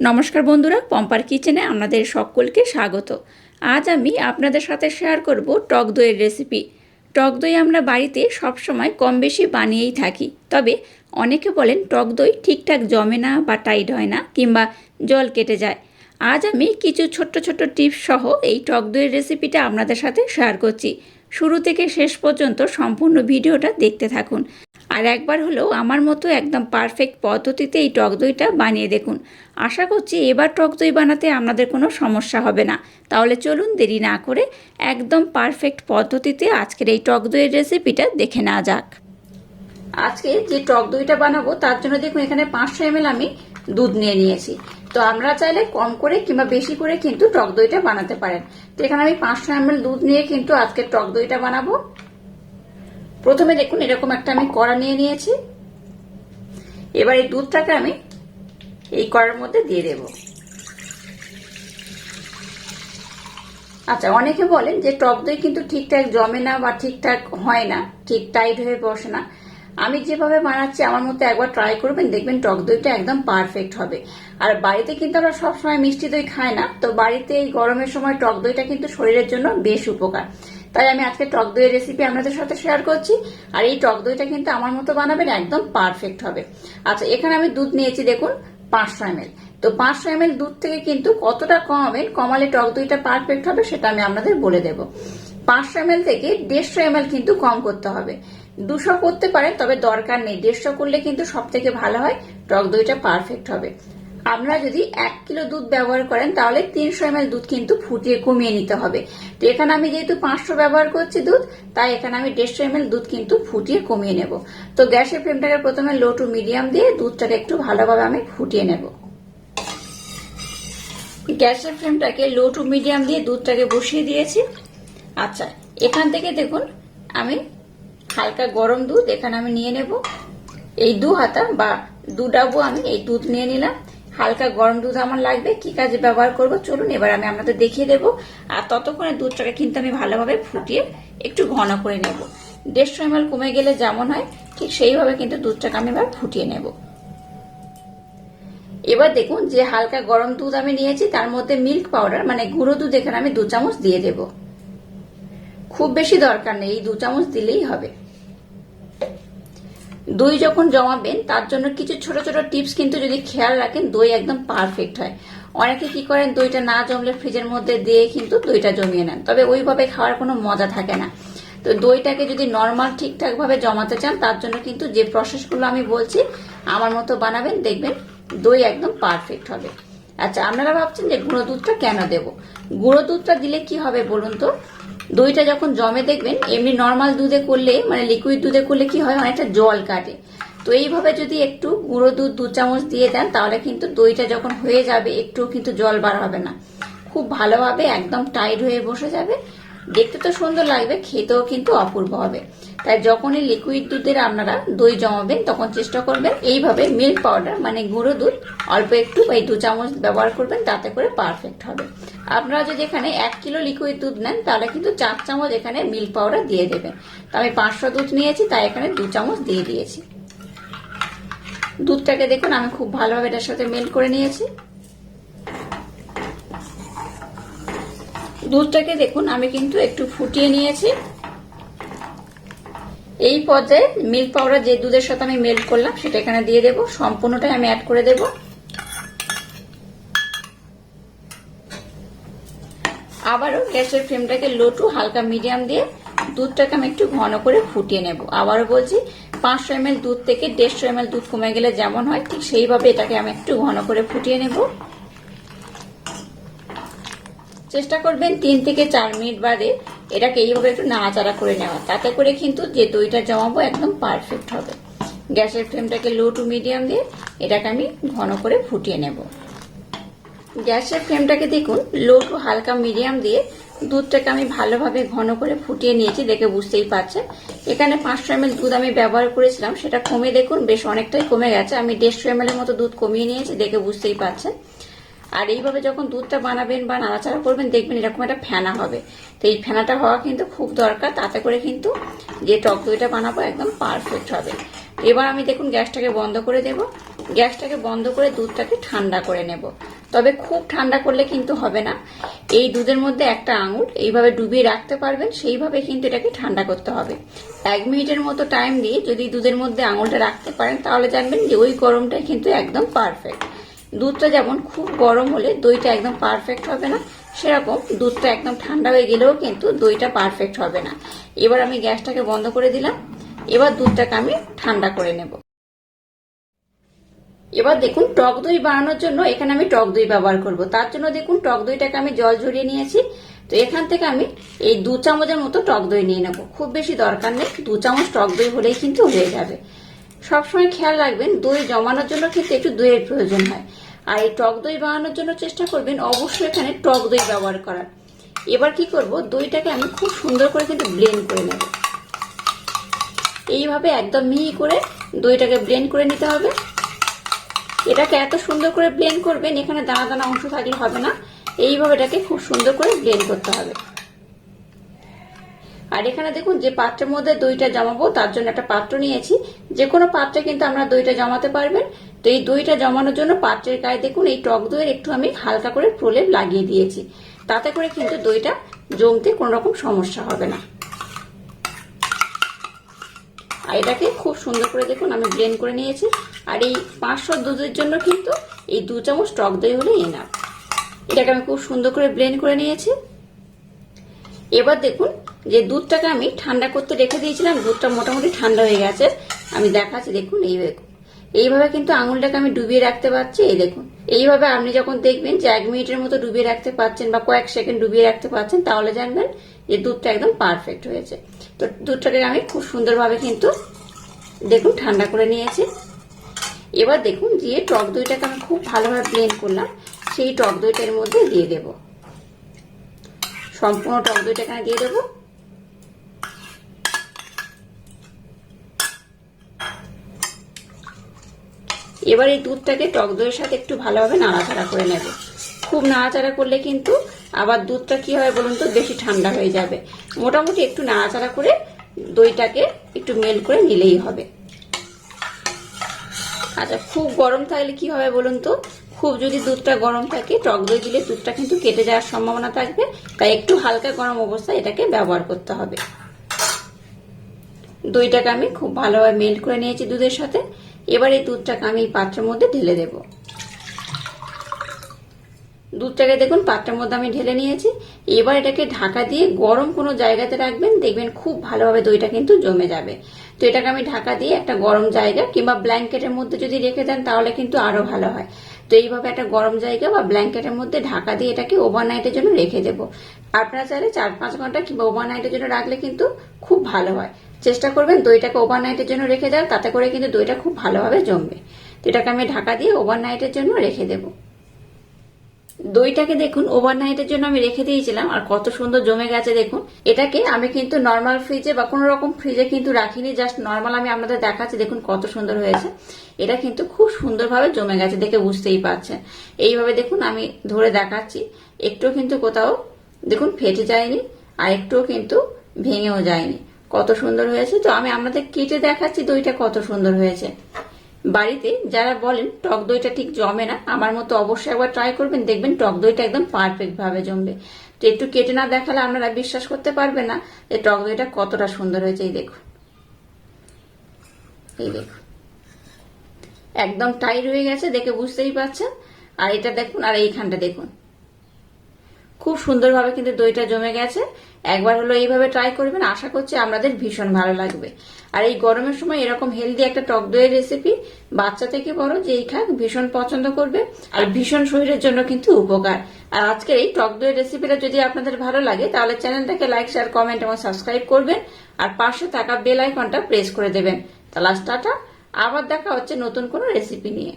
নমস্কার বন্ধুরা, পম্পার কিচেনে আপনাদের সকলকে স্বাগত। আজ আমি আপনাদের সাথে শেয়ার করব টক দইয়ের রেসিপি। টক দই আমরা বাড়িতে সবসময় কম বেশি বানিয়েই থাকি, তবে অনেকে বলেন টক দই ঠিকঠাক জমে না বা টাইট হয় না কিংবা জল কেটে যায়। আজ আমি কিছু ছোট্ট ছোট্ট টিপস সহ এই টক দইয়ের রেসিপিটা আপনাদের সাথে শেয়ার করছি। শুরু থেকে শেষ পর্যন্ত সম্পূর্ণ ভিডিওটা দেখতে থাকুন। আর একবার হলেও আমার মতো একদম পারফেক্ট পদ্ধতিতে এই টক দইটা বানিয়ে দেখুন। আশা করছি এবার টক দই বানাতে আপনাদের কোনো সমস্যা হবে না। তাহলে চলুন দেরি না করে একদম পারফেক্ট পদ্ধতিতে আজকের এই টক দইয়ের রেসিপিটা দেখে নেওয়া যাক। আজকে যে টক দইটা বানাবো, তার জন্য দেখুন এখানে পাঁচশো এমএল আমি দুধ নিয়ে নিয়েছি। তো আমরা চাইলে কম করে কিংবা বেশি করে কিন্তু টক দইটা বানাতে পারেন। তো এখানে আমি পাঁচশো এমএল দুধ নিয়ে কিন্তু আজকে টক দইটা বানাবো। প্রথমে দেখুন এরকম একটা আমি কড়া নিয়ে নিয়েছি। এবার এই দুধটাকে আমি এই কড়ার মধ্যে দিয়ে দেব। আচ্ছা অনেকে বলেন যে টক দই কিন্তু ঠিকঠাক জমে না বা ঠিকঠাক হয় না, ঠিক টাইট হয়ে বসে না। আমি যেভাবে বানাচ্ছি, আমার মতো একবার ট্রাই করবেন, দেখবেন টক দইটা একদম পারফেক্ট হবে। আর বাড়িতে কিন্তু আমরা সবসময় মিষ্টি দই খাই না, তো বাড়িতে এই গরমের সময় টক দইটা কিন্তু শরীরের জন্য বেশ উপকার। তাই আমি আজকে টক দইয়ের রেসিপি আপনাদের সাথে শেয়ার করছি। আর এই টক দইটা কিন্তু আমার মতো বানাবেন একদম পারফেক্ট হবে। আচ্ছা এখানে আমি দুধ নিয়েছি, দেখুন, পাঁচশো এমএল তো পাঁচশো এমএল দুধ থেকে কিন্তু কতটা কমাবেন কমালে টক দইটা পারফেক্ট হবে সেটা আমি আপনাদের বলে দেব। পাঁচশো এমএল থেকে দেড়শো এমএল কিন্তু কম করতে হবে। দুশো করতে পারেন, তবে দরকার নেই। দেড়শো করলে কিন্তু সব থেকে ভালো হয়, টক দইটা পারফেক্ট হবে। আপনারা যদি এক কিলো দুধ ব্যবহার করেন, তাহলে তিনশো এমএল দুধ কিন্তু ফুটিয়ে কমিয়ে নিতে হবে। তো এখানে আমি যেহেতু পাঁচশো ব্যবহার করছি দুধ, তাই এখানে আমি দেড়শো এমএল দুধ কিন্তু ফুটিয়ে কমিয়ে নেব। তো গ্যাসের ফ্লেমটাকে প্রথমে লো টু মিডিয়াম দিয়ে দুধটাকে একটু ভালোভাবে আমি ফুটিয়ে নেব। গ্যাসের ফ্লেমটাকে লো টু মিডিয়াম দিয়ে দুধটাকে বসিয়ে দিয়েছি। আচ্ছা এখান থেকে দেখুন, আমি হালকা গরম দুধ এখানে আমি নিয়ে নেব। এই দু হাতা বা দু ডাবু আমি এই দুধ নিয়ে নিলাম। হালকা গরম দুধ আমার লাগবে, কি কাজে ব্যবহার করব? চলুন, এবার আমি আপনাদের দেখিয়ে দেবো। আর ততক্ষণে দুধটাকে কিন্তু আমি ভালোভাবে ফুটিয়ে একটু ঘন করে নেব। দেড়শো এমএল কমে গেলে যেমন হয়, ঠিক সেইভাবে কিন্তু দুধটাকে আমি এবার ফুটিয়ে নেব। এবার দেখুন যে হালকা গরম দুধ আমি নিয়েছি, তার মধ্যে মিল্ক পাউডার মানে গুঁড়ো দুধ এখানে আমি দু চামচ দিয়ে দেব। খুব বেশি দরকার নেই, এই দু চামচ দিলেই হবে। দই যখন জমাবেন, তার জন্য কিছু ছোট ছোট টিপস কিন্তু যদি খেয়াল রাখেন, দই একদম পারফেক্ট হয়। অনেকে কি করেন, দইটা না জমলে ফ্রিজের মধ্যে দিয়ে কিন্তু দইটা জমিয়ে নেন। তবে ওইভাবে খাওয়ার কোনো মজা থাকে না। তো দইটাকে যদি নর্মাল ঠিকঠাক ভাবে জমাতে চান, তার জন্য কিন্তু যে প্রসেসগুলো আমি বলছি, আমার মতো বানাবেন, দেখবেন দই একদম পারফেক্ট হবে। আচ্ছা আপনারা ভাবছেন যে গুঁড়ো দুধটা কেন দেব? গুঁড়ো দুধটা দিলে কি হবে বলুন তো? দইটা যখন জমে দেখবেন, এমনি নর্মাল দুধে করলে মানে লিকুইড দুধে করলে কি হয়, অনেকটা জল কাটে। তো এইভাবে যদি একটু গুঁড়ো দুধ দু চামচ দিয়ে দেন, তাহলে কিন্তু দইটা যখন হয়ে যাবে একটু কিন্তু জল বার হবে না। খুব ভালোভাবে একদম টাইট হয়ে বসে যাবে। দেখতে তো সুন্দর লাগবে, খেতেও কিন্তু অপূর্ব হবে। তাই যখনই লিকুইড দুধের আপনারা দই জমাবেন, তখন চেষ্টা করবেন এইভাবে মিল্ক পাউডার মানে গুঁড়ো দুধ অল্প একটু এই দু চামচ ব্যবহার করবেন, তাতে করে পারফেক্ট হবে। আপনারা যদি এখানে এক কিলো লিকুইড দুধ নেন, তাহলে কিন্তু চার চামচ এখানে মিল্ক পাউডার দিয়ে দেবেন। তো আমি পাঁচশো দুধ নিয়েছি, তাই এখানে দু চামচ দিয়ে দিয়েছি। দুধটাকে দেখুন, আমি খুব ভালোভাবে এটার সাথে মেল করে নিয়েছি। দুধটাকে দেখুন, আমি কিন্তু একটু ফুটিয়ে নিয়েছি। এই পর্যায়ে মিল্ক পাউডার যে দুধের সাথে আমি মেল্ট করলাম, সেটা এখানে দিয়ে দেব। সম্পূর্ণটাই আমি অ্যাড করে দেব। আবারও গ্যাসের ফ্লেমটাকে লো টু হালকা মিডিয়াম দিয়ে দুধটাকে আমি একটু ঘন করে ফুটিয়ে নেব। আবারও বলছি, পাঁচশো এম দুধ থেকে দেড়শো এম দুধ কমে গেলে যেমন হয়, ঠিক সেইভাবে এটাকে আমি একটু ঘন করে ফুটিয়ে নেব। চেষ্টা করবেন তিন থেকে চার মিনিট বাদে এটাকে এইভাবে একটু নাড়াচাড়া করে নেওয়া। তাতে করে কিন্তু যে দইটা জমাবো একদম পারফেক্ট হবে। গ্যাসের ফ্লেমটাকে লো টু মিডিয়াম দিয়ে এটাকে আমি ঘন করে ফুটিয়ে নেব। গ্যাসের ফ্লেমটাকে দেখুন লো টু হালকা মিডিয়াম দিয়ে দুধটাকে আমি ভালোভাবে ঘন করে ফুটিয়ে নিয়েছি, দেখে বুঝতেই পারছেন। এখানে পাঁচশো এম দুধ আমি ব্যবহার করেছিলাম, সেটা কমে দেখুন, বেশ অনেকটাই কমে গেছে। আমি দেড়শো এম মতো দুধ কমিয়ে নিয়েছি, দেখে বুঝতেই পারছেন। আর এইভাবে যখন দুধটা বানাবেন বা নাড়াচাড়া করবেন, দেখবেন এরকম একটা ফেনা হবে। তো এই ফেনাটা হওয়া কিন্তু খুব দরকার। তাতে করে কিন্তু যে টক দইটা বানাবো একদম পারফেক্ট হবে। এবার আমি দেখুন গ্যাসটাকে বন্ধ করে দেব। গ্যাসটাকে বন্ধ করে দুধটাকে ঠান্ডা করে নেব। তবে খুব ঠান্ডা করলে কিন্তু হবে না। এই দুধের মধ্যে একটা আঙুল এইভাবে ডুবিয়ে রাখতে পারবেন, সেইভাবে কিন্তু এটাকে ঠান্ডা করতে হবে। এক মিনিটের মতো টাইম দিয়ে যদি দুধের মধ্যে আঙুলটা রাখতে পারেন, তাহলে জানবেন যে ওই গরমটাই কিন্তু একদম পারফেক্ট দুধটা যেমন খুব গরম হলে দইটা একদম পারফেক্ট হবে না। সেরকম দুধটা একদম ঠান্ডা হয়ে গেলেও কিন্তু দইটা পারফেক্ট হবে না। এবার আমি গ্যাসটাকে বন্ধ করে দিলাম। এবার দুধটাকে আমি ঠান্ডা করে নেব। এবার দেখুন টক দই বানানোর জন্য এখানে আমি টক দই ব্যবহার করব। তার জন্য দেখুন টক দইটাকে আমি জল ঝরিয়ে নিয়েছি। তো এখান থেকে আমি এই দু চামচের মতো টক দই নিয়ে নেব। খুব বেশি দরকার নেই, দু চামচ টক দই হলেই কিন্তু হয়ে যাবে। সবসময় খেয়াল রাখবেন, দই জমানোর জন্য কিন্তু একটু দইয়ের প্রয়োজন হয়। আর এই টক দই বানানোর জন্য চেষ্টা করবেন অবশ্যই এখানে টক দই ব্যবহার করার। এবার কি করব? দইটাকে আমি খুব সুন্দর করে কিন্তু ব্লেন্ড করে নেব। এইভাবে একদম মিহি করে দইটাকে ব্লেন্ড করে নিতে হবে। এটাকে এত সুন্দর করে ব্লেন্ড করবেন, এখানে দানা দানা অংশ থাকলে হবে না। এইভাবে এটাকে খুব সুন্দর করে ব্লেন্ড করতে হবে। আর এখানে দেখুন, যে পাত্রের মধ্যে দইটা জমাবো, তার জন্য একটা পাত্র নিয়েছি। যে কোনো পাত্রে কিন্তু আমরা দইটা জমাতে পারবেন। তো এই দইটা জমানোর জন্য পাত্রের গায়ে দেখুন, এই টক দইয়ের একটু আমি হালকা করে প্রলেপ লাগিয়ে দিয়েছি। তাতে করে কিন্তু দইটা জমতে কোনো রকম সমস্যা হবে না। আর এটাকে খুব সুন্দর করে দেখুন, আমি ব্লেন্ড করে নিয়েছি। আর এই পাঁচশো দুধের জন্য কিন্তু এই দু চামচ টক দই হলে এনাফ এটাকে আমি খুব সুন্দর করে ব্লেন্ড করে নিয়েছি। এবার দেখুন, যে দুধটাকে আমি ঠান্ডা করতে রেখে দিয়েছিলাম, দুধটা মোটামুটি ঠান্ডা হয়ে গেছে। আমি দেখাচ্ছি, দেখুন এই এইভাবে কিন্তু আঙুলটাকে আমি ডুবিয়ে রাখতে পারছি, এই দেখুন। এইভাবে আপনি যখন দেখবেন যে এক মিনিটের মতো ডুবিয়ে রাখতে পারছেন বা কয়েক সেকেন্ড ডুবিয়ে রাখতে পারছেন, তাহলে জানবেন যে দুধটা একদম পারফেক্ট হয়েছে। তো দুধটাকে আমি খুব সুন্দরভাবে কিন্তু, দেখুন, ঠান্ডা করে নিয়েছি। এবার দেখুন যে টক দইটাকে আমি খুব ভালোভাবে ব্লেন্ড করলাম। সেই টক দইটার মধ্যে দিয়ে দেব। সম্পূর্ণ টক দইটা এখানে দিয়ে দেবো। এবার এই দুধটাকে টক দইয়ের সাথে একটু ভালোভাবে নাড়াচাড়া করে নেব। খুব নাড়াচাড়া করলে কিন্তু আবার দুধটা কি হয় বলুন তো, বেশি ঠান্ডা হয়ে যাবে। মোটামুটি একটু নাড়াচাড়া করে দইটাকে একটু মেল করে নিলেই হবে। আচ্ছা খুব গরম থাকলে কি হবে বলুন তো, খুব যদি দুধটা গরম থাকে, টক দই দিলে দুধটা কিন্তু কেটে যাওয়ার সম্ভাবনা থাকবে, তাই একটু হালকা গরম অবস্থায় এটাকে ব্যবহার করতে হবে। দইটাকে আমি খুব ভালোভাবে মেল্ট করে নিয়েছি দুধের সাথে। এবার এই দুধটাকে আমি এই পাত্রের মধ্যে ঢেলে দেব। দুধটাকে দেখুন, পাত্রের মধ্যে আমি ঢেলে নিয়েছি। এবার এটাকে ঢাকা দিয়ে গরম কোনো জায়গাতে রাখবেন, দেখবেন খুব ভালোভাবে দইটা কিন্তু জমে যাবে। তো এটাকে আমি ঢাকা দিয়ে একটা গরম জায়গা কিংবা ব্ল্যাঙ্কেটের মধ্যে যদি রেখে দেন, তাহলে কিন্তু আরও ভালো হয়। তো এইভাবে একটা গরম জায়গা বা ব্ল্যাঙ্কেটের মধ্যে ঢাকা দিয়ে এটাকে ওভারনাইটের জন্য রেখে দেব। আপনারা চাইলে চার পাঁচ ঘণ্টা কিংবা ওভারনাইটের জন্য রাখলে কিন্তু খুব ভালো হয়। চেষ্টা করবেন দইটাকে ওভারনাইটের জন্য রেখে দেওয়ার, তাতে করে কিন্তু দইটা খুব ভালোভাবে জমবে। তো এটাকে আমি ঢাকা দিয়ে ওভারনাইটের জন্য রেখে দেবো। দইটাকে দেখুন ওভারনাইটের জন্য আমি রেখে দিয়েছিলাম, আর কত সুন্দর জমে গেছে দেখুন। এটাকে আমি কিন্তু নর্মাল ফ্রিজে বা কোনো রকম ফ্রিজে কিন্তু রাখিনি জাস্ট নর্মাল আমি আপনাদের দেখাচ্ছি, দেখুন কত সুন্দর হয়েছে। এটা কিন্তু খুব সুন্দরভাবে জমে গেছে দেখে বুঝতেই পারছেন। এইভাবে দেখুন আমি ধরে দেখাচ্ছি একটু কিন্তু কোথাও দেখুন ফেটে যায়নি, আর একটুও কিন্তু ভেঙেও যায়নি। কত সুন্দর হয়েছে। তো আমি আপনাদের কেটে দেখাচ্ছি দইটা কত সুন্দর হয়েছে। বাড়িতে যারা বলেন টক দইটা ঠিক জমে না, আমার মতো অবশ্যই একবার ট্রাই করবেন, দেখবেন টক দইটা একদম পারফেক্ট ভাবে জমবে। তো একটু কেটে না দেখালে আপনারা বিশ্বাস করতে পারবেন না যে টক দইটা কতটা সুন্দর হয়েছে, এই দেখুন। এই দেখুন। একদম টাইট হয়ে গেছে, দেখে বুঝতেই পারছেন। আর এটা দেখুন, আর এইখানটা দেখুন। খুব সুন্দরভাবে কিন্তু দইটা জমে গেছে। একবার হলো এইভাবে ট্রাই করবেন, আশা করছি আপনাদের ভীষণ ভালো লাগবে। আর এই গরমের সময় এরকম হেলদি একটা টক দইয়ের রেসিপি বাচ্চা থেকে বড় যেই খাক ভীষণ পছন্দ করবে আর ভীষণ শরীরের জন্য কিন্তু উপকার। আর আজকের এই টক দইয়ের রেসিপিটা যদি আপনাদের ভালো লাগে, তাহলে চ্যানেলটাকে লাইক শেয়ার কমেন্ট এবং সাবস্ক্রাইব করবেন। আর পাশে থাকা বেল আইকনটা প্রেস করে দেবেন। তাহলে টাটা, আবার দেখা হচ্ছে নতুন কোনো রেসিপি নিয়ে।